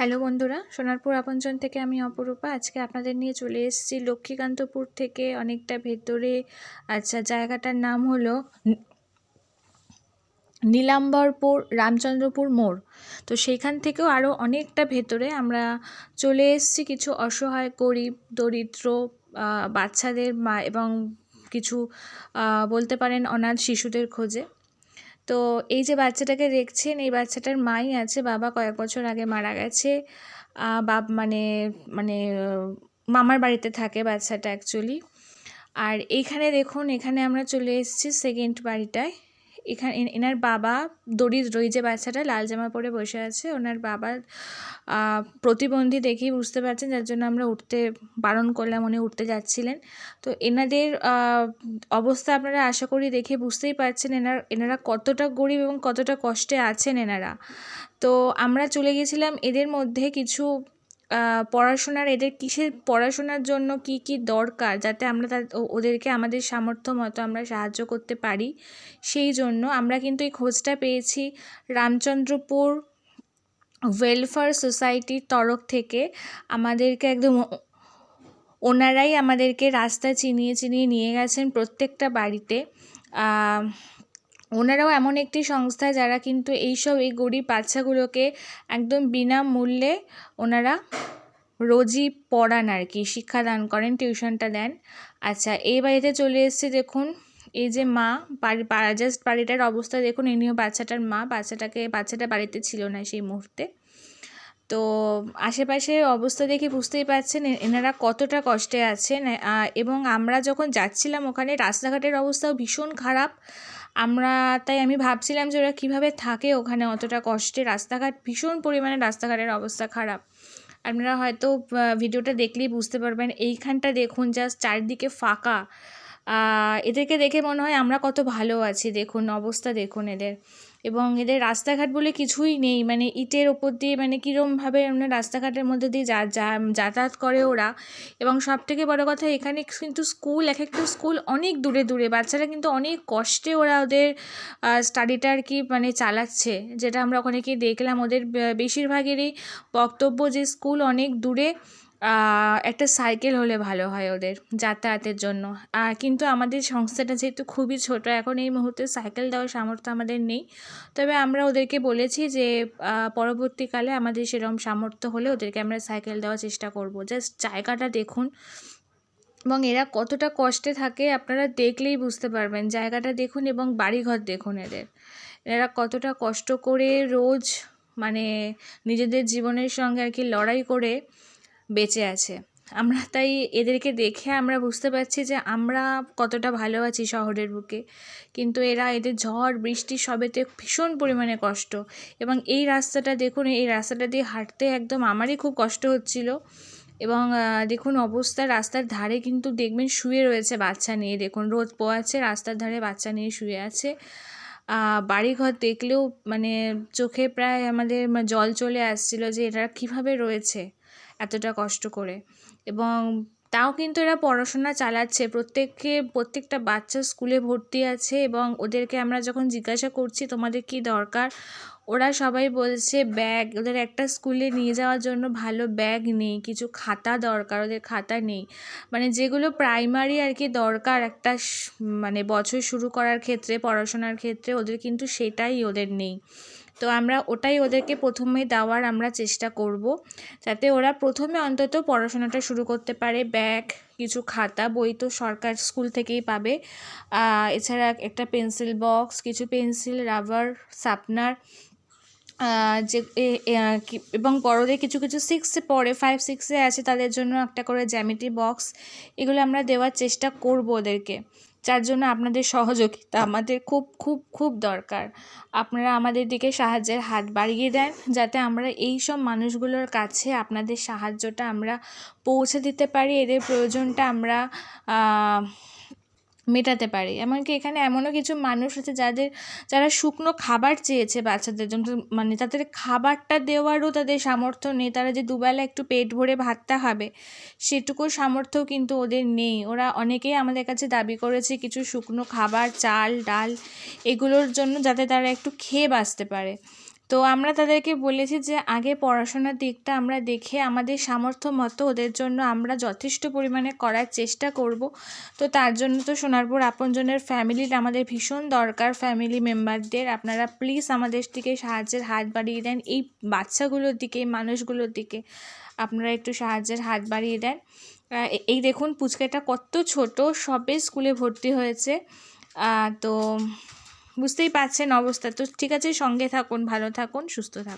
Hello বন্ধুরা, সোনারপুর আপনজন থেকে আমি অপরূপা। আজকে আপনাদের নিয়ে চলে এসেছি লক্ষ্মীকান্তপুর থেকে অনেকটা ভেতরে। আচ্ছা জায়গাটার নাম হলো নীলাম্বরপুর, রামচন্দ্রপুর মোড়। তো সেইখান থেকেও আরও অনেকটা ভেতরে আমরা চলে এসেছি কিছু অসহায়, গরিব, দরিদ্র বাচ্চাদের মা এবং কিছু বলতে পারেন অনাথ শিশুদের খোঁজে। তো এই যে বাচ্চাটাকে দেখছেন, এই বাচ্চাটার মাই আছে, বাবা কয়েক বছর আগে মারা গেছে। বাপ মানে মানে মামার বাড়িতে থাকে বাচ্চাটা অ্যাকচুয়ালি আর এইখানে দেখুন, এখানে আমরা চলে এসেছি সেকেন্ড বাড়িটায়। এখানে এনার বাবা দরিদ্র এই যে বাচ্চাটা লাল জামা পরে বসে আছে ওনার বাবা আহ, প্রতিবন্ধী দেখেই বুঝতে পারছেন যার জন্য আমরা উঠতে বারণ করলাম উনি উঠতে যাচ্ছিলেন। তো এনাদের অবস্থা আপনারা আশা করি দেখে বুঝতেই পারছেন এনার এনারা কতটা গরিব এবং কতটা কষ্টে আছেন এনারা। তো আমরা চলে গেছিলাম এদের মধ্যে কিছু পড়াশোনার এদের কিসের, পড়াশোনার জন্য কি কি দরকার যাতে আমরা ওদেরকে আমাদের সামর্থ্য মতো আমরা সাহায্য করতে পারি? সেই জন্য আমরা কিন্তু এই খোঁজটা পেয়েছি রামচন্দ্রপুর ওয়েলফেয়ার সোসাইটির তরফ থেকে। আমাদেরকে একদম ওনারাই আমাদেরকে রাস্তা চিনিয়ে চিনিয়ে নিয়ে গেছেন প্রত্যেকটা বাড়িতে। ওনারাও এমন একটি সংস্থা যারা কিন্তু এইসব এই গরিব বাচ্চাগুলোকে একদম বিনামূল্যে ওনারা রোজই পড়ান আর কি, শিক্ষাদান করেন, টিউশনটা দেন। আচ্ছা এই বাড়িতে চলে এসেছে দেখুন, এই যে মা, বাড়ি জাস্ট বাড়িটার অবস্থা দেখুন, ইনিও বাচ্চাটার মা, বাচ্চাটাকে, বাচ্চাটা বাড়িতে ছিল না সেই মুহূর্তে। তো আশেপাশে অবস্থা দেখে বুঝতেই পারছেন এনারা কতটা কষ্টে আছেন এবং আমরা যখন যাচ্ছিলাম ওখানে, রাস্তাঘাটের অবস্থাও ভীষণ খারাপ। আমরা, তাই আমি ভাবছিলাম যে ওরা কীভাবে থাকে ওখানে অতটা কষ্টে। রাস্তাঘাট ভীষণ পরিমাণে রাস্তাঘাটের অবস্থা খারাপ। আপনারা হয়তো ভিডিওটা দেখলেই বুঝতে পারবেন। এইখানটা দেখুন জাস্ট চারিদিকে ফাঁকা। এদেরকে দেখে মনে হয় আমরা কত ভালো আছি। দেখুন, অবস্থা দেখুন এদের। এবং এদের রাস্তাঘাট বলে কিছুই নেই। মানে ইটের ওপর দিয়ে মানে কীরমভাবে মানে রাস্তাঘাটের মধ্যে দিয়ে যা যাতায়াত করে ওরা। এবং সব থেকে বড়ো কথা, এখানে কিন্তু স্কুল, এক একটা স্কুল অনেক দূরে দূরে। বাচ্চারা কিন্তু অনেক কষ্টে ওরা ওদের স্টাডিটা আর কি মানে চালাচ্ছে। যেটা আমরা ওখানে গিয়ে দেখলাম। ওদের বেশিরভাগেরই বক্তব্য যে স্কুল অনেক দূরে। একটা সাইকেল হলে ভালো হয় ওদের যাতায়াতের জন্য। কিন্তু আমাদের সংস্থাটা যেহেতু খুবই ছোট, এখন এই মুহূর্তে সাইকেল দেওয়ার সামর্থ্য আমাদের নেই। তবে আমরা ওদেরকে বলেছি যে পরবর্তীকালে আমাদের সেরকম সামর্থ্য হলে ওদেরকে আমরা সাইকেল দেওয়ার চেষ্টা করব। জাস্ট জায়গাটা দেখুন। এবং এরা কতটা কষ্টে থাকে আপনারা দেখলেই বুঝতে পারবেন। জায়গাটা দেখুন এবং বাড়িঘর দেখুন এদের। এরা কতটা কষ্ট করে রোজ মানে নিজেদের জীবনের সঙ্গে আর কি লড়াই করে বেঁচে আছে। আমরা তাই এদেরকে দেখে আমরা বুঝতে পারছি যে আমরা কতটা ভালো আছি শহরের বুকে। কিন্তু এরা এদের ঝড়, বৃষ্টি সবেতে ভীষণ পরিমাণে কষ্ট। এবং এই রাস্তাটা দেখুন, এই রাস্তাটা দিয়ে হাঁটতে একদম আমারই খুব কষ্ট হচ্ছিল। এবং দেখুন অবস্থা, রাস্তার ধারে কিন্তু দেখবেন শুয়ে রয়েছে বাচ্চা নিয়ে। দেখুন রোদ পোয়াচ্ছে, রাস্তার ধারে বাচ্চা নিয়ে শুয়ে আছে। বাড়িঘর দেখলেও মানে চোখে প্রায় আমাদের জল চলে আসছিল যে এরা কীভাবে রয়েছে। এতটা কষ্ট করে। এবং তাও কিন্তু এরা পড়াশোনা চালাচ্ছে। প্রত্যেককে, প্রত্যেকটা বাচ্চা স্কুলে ভর্তি আছে এবং ওদেরকে আমরা যখন জিজ্ঞাসা করছি, তোমাদের কী দরকার? ওরা সবাই বলছে, ব্যাগ, ওদের একটা স্কুলে নিয়ে যাওয়ার জন্য ভালো ব্যাগ নেই, কিছু খাতা দরকার, ওদের খাতা নেই। মানে যেগুলো প্রাইমারি আর কি দরকার একটা মানে বছর শুরু করার ক্ষেত্রে, পড়াশোনার ক্ষেত্রে, ওদের কিন্তু সেটাই ওদের নেই। তো আমরা ওটাই ওদেরকে প্রথমে দেওয়ার আমরা চেষ্টা করব, যাতে ওরা প্রথমে অন্তত পড়াশোনাটা শুরু করতে পারে, ব্যাগ কিছু খাতা, বই তো সরকার স্কুল থেকেই পাবে। এছাড়া একটা পেন্সিল বক্স, কিছু পেন্সিল, রাবার, শার্পনার যে এবং বড়দের কিছু কিছু সিক্সে পড়ে ফাইভ সিক্সে আছে, তাদের জন্য একটা করে জ্যামিটি বক্স। এগুলো আমরা দেওয়ার চেষ্টা করব ওদেরকে। যার জন্য আপনাদের সহযোগিতা আমাদের খুব খুব খুব দরকার। আপনারা আমাদের দিকে সাহায্যের হাত বাড়িয়ে দেন, যাতে আমরা এই সব মানুষগুলোর কাছে আপনাদের সাহায্যটা আমরা পৌঁছে দিতে পারি। এদের প্রয়োজনটা আমরা মেটাতে পারি। এমনকি এখানে এমনও কিছু মানুষ আছে যাদের, যারা শুকনো খাবার চেয়েছে বাচ্চাদের জন্য। মানে তাদের খাবারটা দেওয়ারও তাদের সামর্থ্য নেই। তারা যে দুবেলা একটু পেট ভরে ভাতটা খাবে সেটুকু সামর্থ্যও কিন্তু ওদের নেই। ওরা অনেকেই আমাদের কাছে দাবি করেছে কিছু শুকনো খাবার, চাল, ডাল, এগুলোর জন্য যাতে তারা একটু খেয়ে বাঁচতে পারে। তো আমরা তাদেরকে বলেছি যে, আগে পড়াশোনার দিকটা আমরা দেখে আমাদের সামর্থ্য মতো ওদের জন্য আমরা যথেষ্ট পরিমাণে করার চেষ্টা করব। তো তার জন্য তো সোনারপুর আপনজনের ফ্যামিলির আমাদের ভীষণ দরকার। ফ্যামিলি মেম্বারদের আপনারা প্লিজ আমাদের দিকে সাহায্যের হাত বাড়িয়ে দেন। এই বাচ্চাগুলোর দিকে, মানুষগুলোর দিকে আপনারা একটু সাহায্যের হাত বাড়িয়ে দেন। এই দেখুন পুচকাটা কত ছোট। সবে স্কুলে ভর্তি হয়েছে। তো বুঝতেই পারছেন অবস্থা। তো ঠিক আছে সঙ্গে থাকুন ভালো থাকুন সুস্থ থাকুন।